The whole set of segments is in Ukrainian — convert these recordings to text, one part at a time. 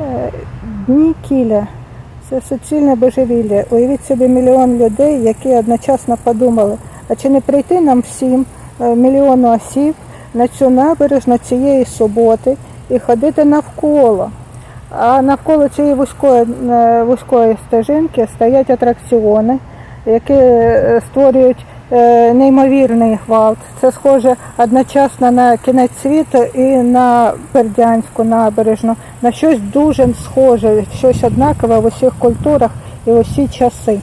Е, Дні кіля. Це суцільне божевілля. Уявіть собі мільйон людей, які одночасно подумали, а чи не прийти нам всім е, мільйону осіб на цю набережну цієї суботи і ходити навколо. А навколо цієї вузької, е, вузької стежинки стоять атракціони, які створюють неймовірний гвалт. Це схоже одночасно на кінець світу і на Бердянську набережну, на щось дуже схоже, щось однакове в усіх культурах і в усі часи.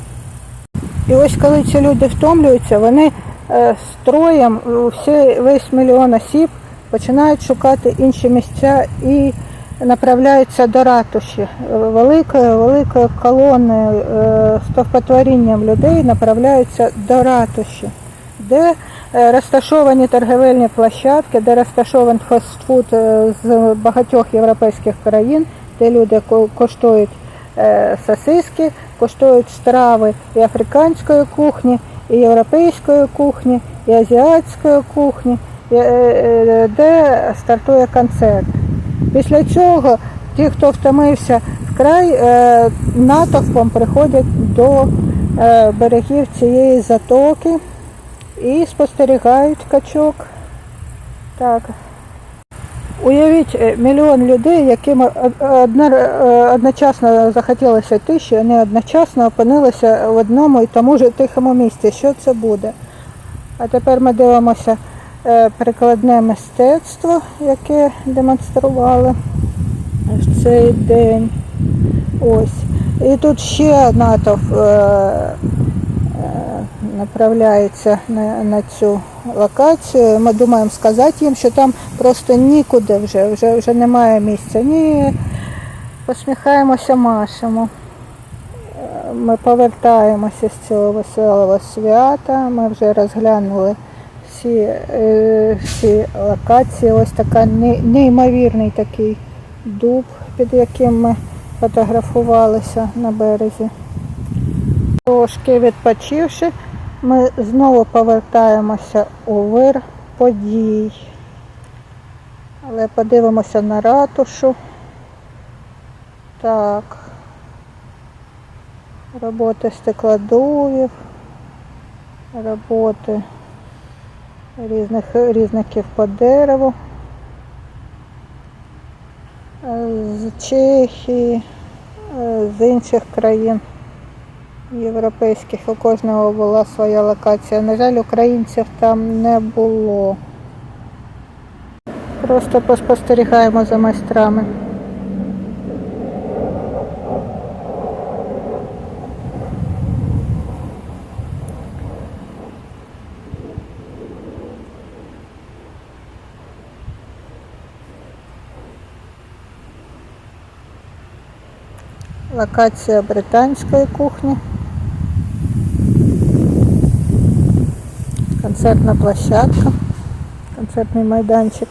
І ось коли ці люди втомлюються, вони е, строєм всі, весь мільйон осіб починають шукати інші місця і направляються до ратуші. Великою, великою колоною е, стовпотворінням людей направляються до ратуші, де е, розташовані торговельні площадки, де розташований фастфуд е, з багатьох європейських країн, де люди коштують сосиски, коштують страви і африканської кухні, і європейської кухні, і азіатської кухні, де стартує концерт. Після цього ті, хто втомився вкрай, е, натовпом приходять до е, берегів цієї затоки і спостерігають качок. Так. Уявіть е, мільйон людей, яким е, одночасно захотілося йти, що вони одночасно опинилися в одному і тому ж тихому місці. Що це буде? А тепер ми дивимося прикладне мистецтво, яке демонстрували в цей день. Ось. І тут ще натовп е, е, направляється на, на цю локацію. Ми думаємо сказати їм, що там просто нікуди вже, вже, вже немає місця. Ні, посміхаємося, машемо. Е, Ми повертаємося з цього веселого свята. Ми вже розглянули всі, е, всі локації. Ось така неймовірний такий дуб, під яким ми фотографувалися на березі. Трошки відпочивши, ми знову повертаємося у вир подій. Але подивимося на ратушу. Так. Роботи стеклодувів, роботи різних різників по дереву. Е, З Чехії, е, з інших країн європейських. У кожного була своя локація. На жаль, українців там не було. Просто поспостерігаємо за майстрами. Локація британської кухні. Концертна площадка, концертний майданчик.